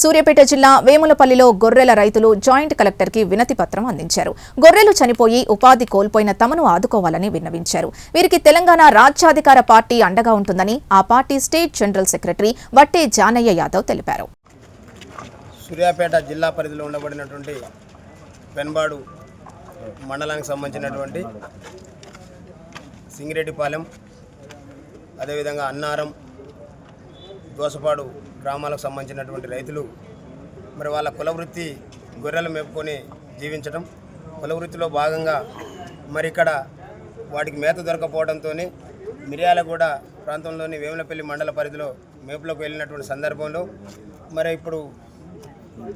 సూర్యాపేట జిల్లా వేములపల్లిలో గొర్రెల రైతులు జాయింట్ కలెక్టర్కి వినతి పత్రం అందించారు. గొర్రెలు చనిపోయి ఉపాధి కోల్పోయిన తమను ఆదుకోవాలని విన్నవించారు. వీరికి తెలంగాణ రాజ్యాధికార పార్టీ అండగా ఉంటుందని ఆ party state general secretary Vatte Janaiah Yadav తెలిపారు. సూర్యాపేట జిల్లా పరిధిలో ఉండబడినటువంటి పెన్బాడు మండలానికి సంబంధించినటువంటి సింగిరెడ్డిపాలెం అదేవిధంగా అన్నారం దోసపాడు గ్రామాలకు సంబంధించినటువంటి రైతులు మరి వాళ్ళ కుల వృత్తి గొర్రెలు మేపుకొని జీవించడం కుల వృత్తిలో భాగంగా మరి ఇక్కడ వాటికి మేత దొరకపోవడంతో మిర్యాలగూడ ప్రాంతంలోని వేములపల్లి మండల పరిధిలో మేపులోకి వెళ్ళినటువంటి సందర్భంలో మరి ఇప్పుడు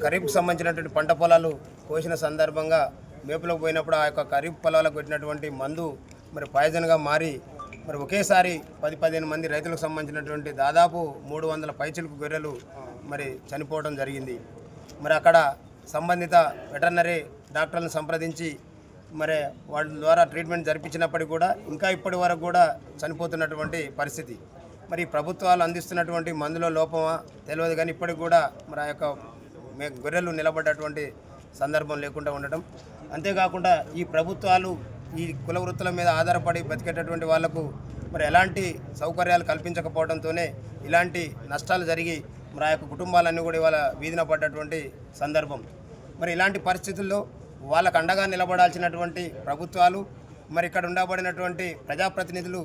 ఖరీఫ్కి సంబంధించినటువంటి పంట పొలాలు కోసిన సందర్భంగా మేపులోకి పోయినప్పుడు ఆ యొక్క ఖరీఫ్ పొలాలకు పెట్టినటువంటి మందు మరి పాయిజన్గా మారి మరి ఒకేసారి పది పదిహేను మంది రైతులకు సంబంధించినటువంటి దాదాపు మూడు వందల పైచిలుకు గొర్రెలు మరి చనిపోవడం జరిగింది. మరి అక్కడ సంబంధిత వెటర్నరీ డాక్టర్లను సంప్రదించి మరి వాళ్ళ ద్వారా ట్రీట్మెంట్ జరిపించినప్పటికీ కూడా ఇంకా ఇప్పటి వరకు కూడా చనిపోతున్నటువంటి పరిస్థితి. మరి ప్రభుత్వాలు అందిస్తున్నటువంటి మందులో లోపమా తెలియదు కానీ ఇప్పటికి కూడా మరి ఆ యొక్క గొర్రెలు నిలబడ్డటువంటి సందర్భం లేకుండా ఉండటం. అంతేకాకుండా ఈ ప్రభుత్వాలు ఈ కుల వృత్తుల మీద ఆధారపడి బతికేటటువంటి వాళ్ళకు మరి ఎలాంటి సౌకర్యాలు కల్పించకపోవడంతోనే ఇలాంటి నష్టాలు జరిగి మరి ఆ యొక్క కుటుంబాలన్నీ కూడా ఇవాళ వీధిన పడ్డటువంటి సందర్భం. మరి ఇలాంటి పరిస్థితుల్లో వాళ్ళకు అండగా నిలబడాల్సినటువంటి ప్రభుత్వాలు మరి ఇక్కడ ఉండబడినటువంటి ప్రజాప్రతినిధులు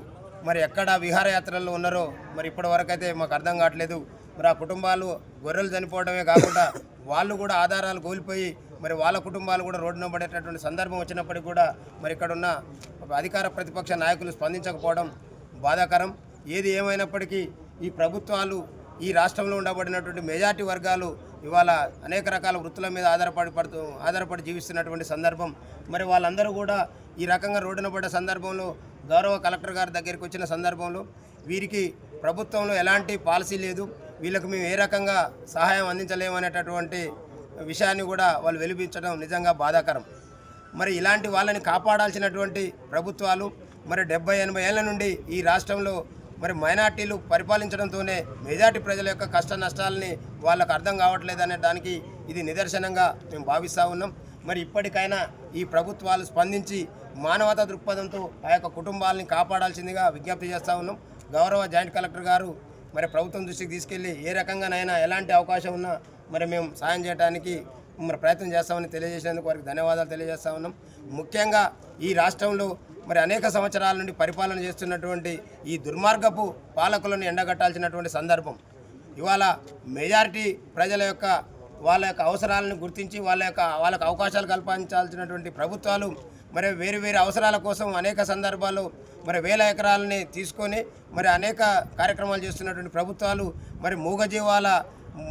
మరి ఎక్కడ విహారయాత్రల్లో ఉన్నారో మరి ఇప్పటి వరకు అయితే మాకు అర్థం కావట్లేదు. మరి ఆ కుటుంబాలు గొర్రెలు చనిపోవడమే కాకుండా వాళ్ళు కూడా ఆధారాలు కోల్పోయి మరి వాళ్ళ కుటుంబాలు కూడా రోడ్డున పడేటటువంటి సందర్భం వచ్చినప్పటికీ కూడా మరి ఇక్కడ ఉన్న అధికార ప్రతిపక్ష నాయకులు స్పందించకపోవడం బాధాకరం. ఏది ఏమైనప్పటికీ ఈ ప్రభుత్వాలు ఈ రాష్ట్రంలో ఉండబడినటువంటి మెజార్టీ వర్గాలు ఇవాళ అనేక రకాల వృత్తుల మీద ఆధారపడి పడుతూ ఆధారపడి జీవిస్తున్నటువంటి సందర్భం. మరి వాళ్ళందరూ కూడా ఈ రకంగా రోడ్డున పడ్డ సందర్భంలో గౌరవ కలెక్టర్ గారి దగ్గరికి వచ్చిన సందర్భంలో వీరికి ప్రభుత్వంలో ఎలాంటి పాలసీ లేదు. వీళ్ళకు మేము ఏ రకంగా సహాయం అందించలేమనేటటువంటి విషయాన్ని కూడా వాళ్ళు వెలిపించడం నిజంగా బాధాకరం. మరి ఇలాంటి వాళ్ళని కాపాడాల్సినటువంటి ప్రభుత్వాలు మరి డెబ్బై ఎనభై ఏళ్ళ నుండి ఈ రాష్ట్రంలో మరి మైనార్టీలు పరిపాలించడంతోనే మెజార్టీ ప్రజల యొక్క కష్ట నష్టాలని వాళ్ళకు అర్థం కావట్లేదు అనే దానికి ఇది నిదర్శనంగా మేము భావిస్తూ ఉన్నాం. మరి ఇప్పటికైనా ఈ ప్రభుత్వాలు స్పందించి మానవతా దృక్పథంతో ఆ యొక్క కుటుంబాలని కాపాడాల్సిందిగా విజ్ఞప్తి చేస్తూ ఉన్నాం. గౌరవ జాయింట్ కలెక్టర్ గారు మరి ప్రభుత్వం దృష్టికి తీసుకెళ్ళి ఏ రకంగానైనా ఎలాంటి అవకాశం ఉన్నా మరి మేము సాయం చేయడానికి మరి ప్రయత్నం చేస్తామని తెలియజేసేందుకు వారికి ధన్యవాదాలు తెలియజేస్తా ఉన్నాం. ముఖ్యంగా ఈ రాష్ట్రంలో మరి అనేక సంవత్సరాల నుండి పరిపాలన చేస్తున్నటువంటి ఈ దుర్మార్గపు పాలకులను ఎండగట్టాల్సినటువంటి సందర్భం. ఇవాళ మెజారిటీ ప్రజల యొక్క వాళ్ళ యొక్క అవసరాలను గుర్తించి వాళ్ళ యొక్క వాళ్ళకు అవకాశాలు కల్పించాల్సినటువంటి ప్రభుత్వాలు మరి వేరు వేరు అవసరాల కోసం అనేక సందర్భాలు మరి వేల ఎకరాలని తీసుకొని మరి అనేక కార్యక్రమాలు చేస్తున్నటువంటి ప్రభుత్వాలు మరి మూగజీవాల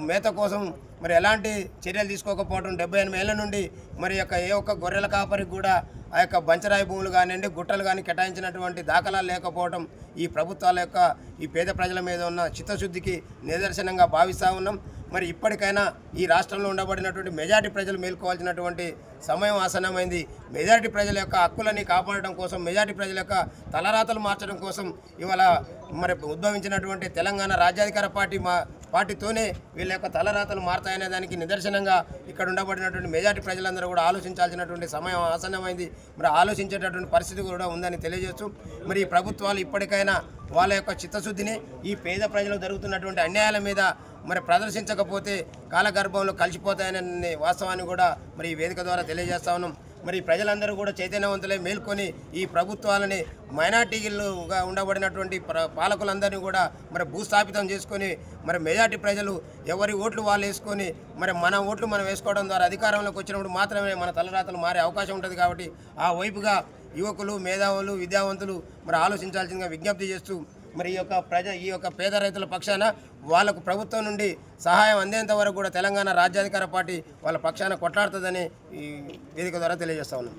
మేత కోసం మరి ఎలాంటి చర్యలు తీసుకోకపోవడం డెబ్బై ఎనిమిది ఏళ్ళ నుండి మరి యొక్క ఏ ఒక్క గొర్రెల కాపరికి కూడా ఆ యొక్క బంచరాయి భూములు కానివ్వండి గుట్టలు కానీ కేటాయించినటువంటి దాఖలాలు లేకపోవడం ఈ ప్రభుత్వాల యొక్క ఈ పేద ప్రజల మీద ఉన్న చిత్తశుద్ధికి నిదర్శనంగా భావిస్తూ ఉన్నాం. మరి ఇప్పటికైనా ఈ రాష్ట్రంలో ఉండబడినటువంటి మెజారిటీ ప్రజలు మేల్కోవాల్సినటువంటి సమయం ఆసన్నమైంది. మెజారిటీ ప్రజల యొక్క హక్కులని కాపాడడం కోసం మెజారిటీ ప్రజల యొక్క తలరాతలు మార్చడం కోసం ఇవాళ మరి ఉద్భవించినటువంటి తెలంగాణ రాజ్యాధికార పార్టీ మా వాటితోనే వీళ్ళ యొక్క తలరాతలు మారుతాయనే దానికి నిదర్శనంగా ఇక్కడ ఉండబడినటువంటి మెజార్టీ ప్రజలందరూ కూడా ఆలోచించాల్సినటువంటి సమయం ఆసన్నమైంది. మరి ఆలోచించేటటువంటి పరిస్థితి కూడా ఉందని తెలియజేస్తూ మరి ఈ ప్రభుత్వాలు ఇప్పటికైనా వాళ్ళ యొక్క చిత్తశుద్ధిని ఈ పేద ప్రజలకు జరుగుతున్నటువంటి అన్యాయాల మీద మరి ప్రదర్శించకపోతే కాలగర్భంలో కలిసిపోతాయనే వాస్తవాన్ని కూడా మరి ఈ వేదిక ద్వారా తెలియజేస్తా ఉన్నాం. మరి ప్రజలందరూ కూడా చైతన్యవంతులై మేల్కొని ఈ ప్రభుత్వాలని మైనార్టీలుగా ఉండబడినటువంటి పాలకులందరినీ కూడా మరి భూస్థాపితం చేసుకొని మరి మెజార్టీ ప్రజలు ఎవరి ఓట్లు వాళ్ళు వేసుకొని మరి మన ఓట్లు మనం వేసుకోవడం ద్వారా అధికారంలోకి వచ్చినప్పుడు మాత్రమే మన తలరాతలు మారే అవకాశం ఉంటుంది కాబట్టి ఆ వైపుగా యువకులు మేధావులు విద్యావంతులు మరి ఆలోచించాల్సిందిగా విజ్ఞప్తి చేస్తూ మరి ఈ యొక్క ప్రజ ఈ యొక్క పేద రైతుల పక్షాన వాళ్ళకు ప్రభుత్వం నుండి సహాయం అందేంత వరకు కూడా తెలంగాణ రాజ్యాధికార పార్టీ వాళ్ళ పక్షాన కొట్లాడుతుందని ఈ వేదిక ద్వారా తెలియజేస్తా ఉన్నాం.